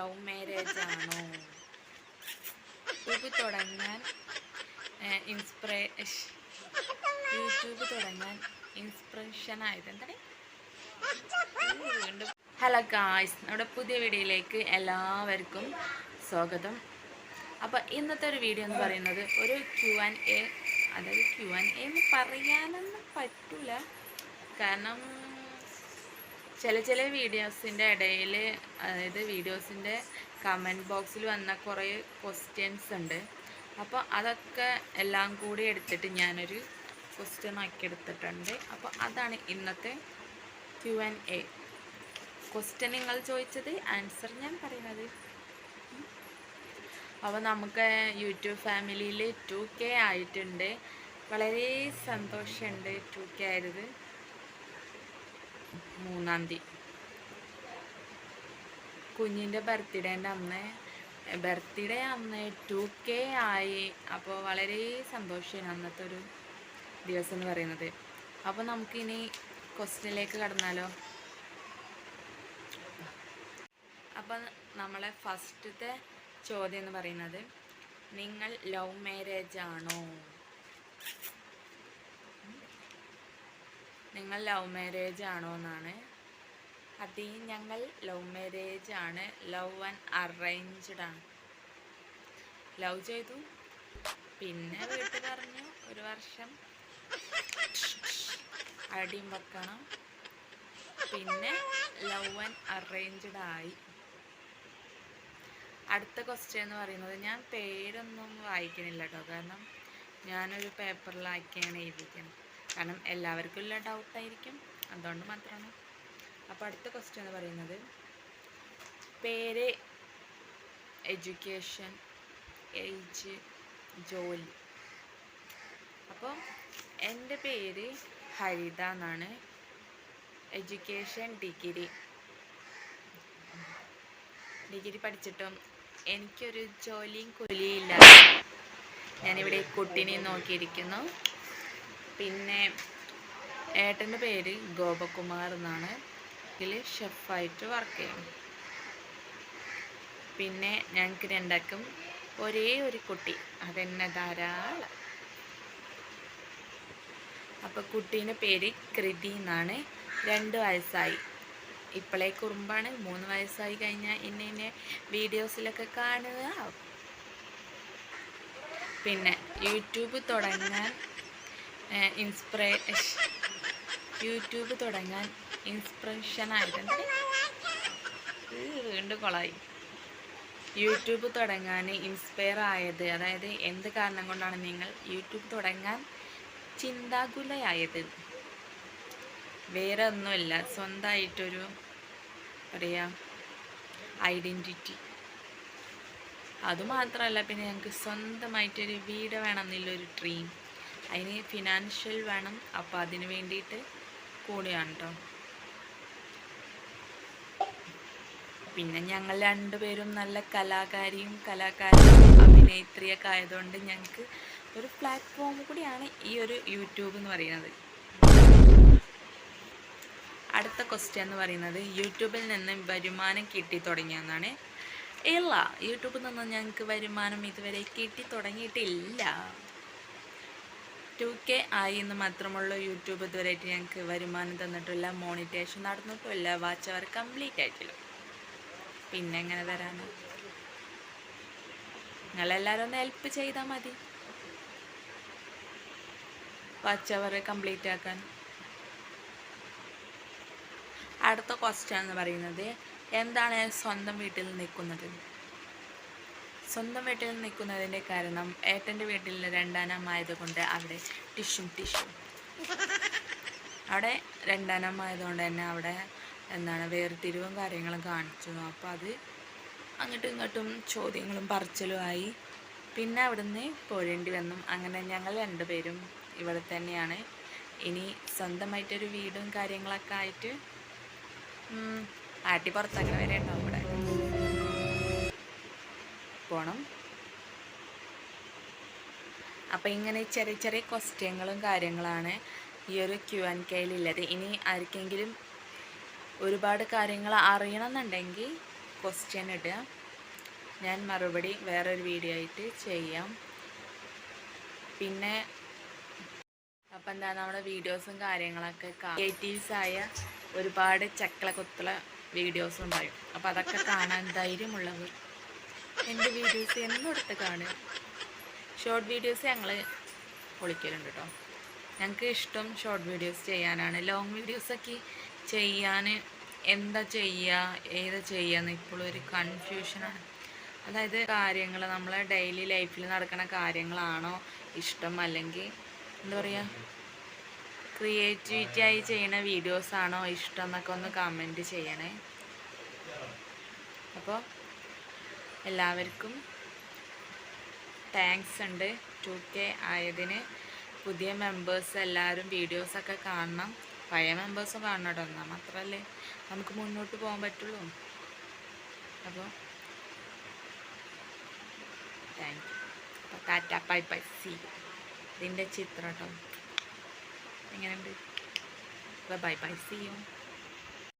Love marriage ആണോ? YouTube തുടങ്ങാൻ ഇൻസ്പിറേ YouTube തുടങ്ങാൻ ഇൻസ്പിറേഷൻ ആയത് എന്താണ്? ഹലോ ഗായ്സ് നമ്മുടെ പുതിയ വീഡിയോയിലേക്ക് എല്ലാവർക്കും സ്വാഗതം. അപ്പോൾ ഇന്നത്തെ ഒരു വീഡിയോ എന്ന് പറയുന്നത് ഒരു ക്യു ആൻഡ് എ അതായത് ക്യു ആൻഡ് എ എന്ന് പറയാനൊന്നും പറ്റൂല. കാരണം ചില ചില വീഡിയോസിന്റെ ഇടയിൽ അതായത് വീഡിയോസിന്റെ കമന്റ് ബോക്സിൽ വന്ന കുറേ ക്വസ്റ്റ്യൻസ് ഉണ്ട്. അപ്പോൾ അതൊക്കെ എല്ലാം കൂടി എടുത്തിട്ട് ഞാനൊരു ക്വസ്റ്റ്യൻ ആക്കി എടുത്തിട്ടുണ്ട്. അപ്പോൾ അതാണ് ഇന്നത്തെ ക്യു ആൻഡ് എ ക്വസ്റ്റ്യൻ നിങ്ങൾ ചോദിച്ചത് ആൻസർ ഞാൻ പറയുന്നത് അപ്പോൾ നമുക്ക് യൂട്യൂബ് ഫാമിലിയിൽ ടു കെ ആയിട്ടുണ്ട്. വളരെ സന്തോഷമുണ്ട് ടു കെ ആയത്. മൂന്നാം തീയതി. കുഞ്ഞിന്റെ ബർത്ത്ഡേന്റെ അന്ന് ബർത്ത്ഡേ അന്ന് ടു കെ ആയി. അപ്പോൾ വളരെ സന്തോഷമാണ് അന്നത്തെ ഒരു ദിവസം എന്ന് പറയുന്നത്. അപ്പോൾ നമുക്കിനി ക്വസ്റ്റ്യനിലേക്ക് കടന്നാലോ? അപ്പം നമ്മളെ ഫസ്റ്റത്തെ ചോദ്യം എന്ന് പറയുന്നത് നിങ്ങൾ ലവ് മാരേജ് ആണോ? നിങ്ങൾ ലവ് മാരേജ് ആണോ എന്നാണ്. അത് ഞങ്ങൾ ലവ് മാരേജ് ആണ്. ലവ് ആൻഡ് അറേഞ്ച്ഡ് ആണ്. ലവ് ചെയ്തു. പിന്നെ വീട്ടിൽ പറഞ്ഞു. ഒരു വർഷം അടിയും വെക്കണം. പിന്നെ ലവ് ആൻഡ് അറേഞ്ച്ഡ് ആയി. അടുത്ത ക്വസ്റ്റ്യൻ എന്ന് പറയുന്നത് ഞാൻ പേരൊന്നും വായിക്കണില്ല കേട്ടോ. കാരണം ഞാനൊരു പേപ്പറിലാക്കിയാണ് എഴുതിക്കുന്നത് കാരണം എല്ലാവർക്കും ഉള്ള ഡൗട്ടായിരിക്കും അതുകൊണ്ട് മാത്രമാണ്. അപ്പോൾ അടുത്ത ക്വസ്റ്റ്യൻ എന്ന് പറയുന്നത് പേര് എഡ്യൂക്കേഷൻ ഏജ് ജോലി. അപ്പോൾ എന്റെ പേര് ഹരിത എന്നാണ്. എഡ്യൂക്കേഷൻ ഡിഗ്രി ഡിഗ്രി പഠിച്ചിട്ടും എനിക്കൊരു ജോലിയും കൂലിയില്ല ഞാനിവിടെ കുട്ടീനെ നോക്കിയിരിക്കുന്നു. പിന്നെ ഏട്ടന്റെ പേര് ഗോപകുമാർ എന്നാണ്. ഇതിൽ ഷെഫായിട്ട് വർക്ക് ചെയ്യും. പിന്നെ ഞങ്ങൾക്ക് രണ്ടാക്കും ഒരേ ഒരു കുട്ടി. അതെന്നെ ധാരാളം. അപ്പോൾ കുട്ടീന്റെ പേര് കൃതി എന്നാണ്. രണ്ട് വയസ്സായി. ഇപ്പോഴേ കുറുമ്പാണ്. മൂന്ന് വയസ്സായി കഴിഞ്ഞാൽ ഇന്ന ഇന്ന വീഡിയോസിലൊക്കെ കാണുക. പിന്നെ യൂട്യൂബ് തുടങ്ങാൻ ഇൻസ്പിറേ യൂട്യൂബ് തുടങ്ങാൻ ഇൻസ്പിറേഷൻ ആയിട്ടുണ്ട് വീണ്ടും കൊളായി. യൂട്യൂബ് തുടങ്ങാൻ ഇൻസ്പയർ ആയത് അതായത് എന്ത് കാരണം കൊണ്ടാണ് നിങ്ങൾ യൂട്യൂബ് തുടങ്ങാൻ ചിന്താകുലയായത്? വേറെ ഒന്നുമില്ല സ്വന്തമായിട്ടൊരു പറയാ ഐഡന്റിറ്റി അതുമാത്രമല്ല പിന്നെ ഞങ്ങൾക്ക് സ്വന്തമായിട്ടൊരു വീട് വേണമെന്നുള്ളൊരു ഡ്രീം അതിന് ഫിനാൻഷ്യൽ വേണം. അപ്പോൾ അതിന് വേണ്ടിയിട്ട് കൂടിയാണ് കേട്ടോ പിന്നെ ഞങ്ങൾ രണ്ടുപേരും നല്ല കലാകാരിയും കലാകാരിയും അഭിനേത്രിയൊക്കെ ആയതുകൊണ്ട് ഞങ്ങൾക്ക് ഒരു പ്ലാറ്റ്ഫോം കൂടിയാണ് ഈ ഒരു യൂട്യൂബ് എന്ന് പറയുന്നത്. അടുത്ത ക്വസ്റ്റ്യൻ എന്ന് പറയുന്നത് യൂട്യൂബിൽ നിന്ന് വരുമാനം കിട്ടി തുടങ്ങിയെന്നാണ്. ഇല്ല യൂട്യൂബിൽ നിന്ന് ഞങ്ങൾക്ക് വരുമാനം ഇതുവരെ കിട്ടി തുടങ്ങിയിട്ടില്ല. ടു കെ ആയി എന്ന് മാത്രമുള്ള യൂട്യൂബ് ഇതുവരെയായിട്ട് ഞങ്ങൾക്ക് വരുമാനം തന്നിട്ടില്ല. മോണിറ്റേഷൻ നടന്നിട്ടില്ല വാച്ച് അവർ കംപ്ലീറ്റ് ആയിട്ടില്ല. പിന്നെ എങ്ങനെ തരാന് നിങ്ങളെല്ലാവരും ഒന്ന് ഹെൽപ്പ് ചെയ്താൽ മതി. വാച്ച് അവർ കംപ്ലീറ്റ് ആക്കാൻ. അടുത്ത ക്വസ്റ്റ്യൻ എന്ന് പറയുന്നത് എന്താണ് സ്വന്തം വീട്ടിൽ നിൽക്കുന്നത്? സ്വന്തം വീട്ടിൽ നിൽക്കുന്നതിന്റെ കാരണം ഏട്ടന്റെ വീട്ടിൽ രണ്ടാനമായതുകൊണ്ട് അവിടെ ടിഷ്യും ടിഷ്യും. അവിടെ രണ്ടാനമായതുകൊണ്ട് തന്നെ അവിടെ എന്താണ് വേർതിരിവും കാര്യങ്ങളും കാണിച്ചു. അപ്പോൾ അത് അങ്ങോട്ടും ഇങ്ങോട്ടും ചോദ്യങ്ങളും പറച്ചിലുമായി പിന്നെ അവിടുന്ന് പോരേണ്ടി വന്നു. അങ്ങനെ ഞങ്ങൾ രണ്ടുപേരും ഇവിടെ തന്നെയാണ്. ഇനി സ്വന്തമായിട്ടൊരു വീടും കാര്യങ്ങളൊക്കെ ആയിട്ട് ആട്ടി പുറത്തങ്ങനെ വരെ ഉണ്ടാവും. ഇവിടെ അപ്പോൾ അപ്പം ഇങ്ങനെ ചെറിയ ചെറിയ ക്വസ്റ്റ്യങ്ങളും കാര്യങ്ങളാണ് ഈ ഒരു ക്യു ആൻഡ് കെയിലുള്ളത് ഇനി ആർക്കെങ്കിലും ഒരുപാട് കാര്യങ്ങൾ അറിയണമെന്നുണ്ടെങ്കിൽ ക്വസ്റ്റ്യൻ ഇടുക. ഞാൻ മറുപടി വേറൊരു വീഡിയോ ആയിട്ട് ചെയ്യാം. പിന്നെ അപ്പം എന്താ നമ്മുടെ വീഡിയോസും കാര്യങ്ങളൊക്കെ ക്രിയേറ്റീവ്സ് ആയ ഒരുപാട് ചക്കള കൊത്തുള്ള വീഡിയോസും ഉണ്ടാവും അപ്പോൾ അതൊക്കെ കാണാൻ ധൈര്യമുള്ളവർ എന്റെ വീഡിയോസ് എന്നും എടുത്ത് കാണുക ഷോർട്ട് വീഡിയോസ് ഞങ്ങൾ പൊളിക്കലുണ്ട് കേട്ടോ ഞങ്ങൾക്ക് ഇഷ്ടം ഷോർട്ട് വീഡിയോസ് ചെയ്യാനാണ്. ലോങ് വീഡിയോസൊക്കെ ചെയ്യാൻ എന്താ ചെയ്യുക ഏതാ ചെയ്യുക ഇപ്പോഴും ഒരു കൺഫ്യൂഷനാണ് അതായത് കാര്യങ്ങൾ നമ്മളെ ഡെയിലി ലൈഫിൽ നടക്കുന്ന കാര്യങ്ങളാണോ ഇഷ്ടം അല്ലെങ്കിൽ എന്താ പറയുക ക്രിയേറ്റിവിറ്റി ആയി ചെയ്യുന്ന വീഡിയോസാണോ ഇഷ്ടം എന്നൊക്കെ ഒന്ന് കമന്റ് ചെയ്യണേ. അപ്പോൾ എല്ലാവർക്കും താങ്ക്സ് ഉണ്ട്. ടു കെ ആയതിന് പുതിയ മെമ്പേഴ്സ് എല്ലാവരും വീഡിയോസൊക്കെ കാണണം. പഴയ മെമ്പേഴ്സും കാണണം എന്നാൽ മാത്രമല്ലേ നമുക്ക് മുന്നോട്ട് പോകാൻ പറ്റുള്ളൂ. അപ്പോൾ താങ്ക് യു അപ്പോൾ ടാറ്റ പൈ പൈ സി ഇതിന്റെ ചിത്രം കേട്ടോ. എങ്ങനെയുണ്ട്? Bye bye C U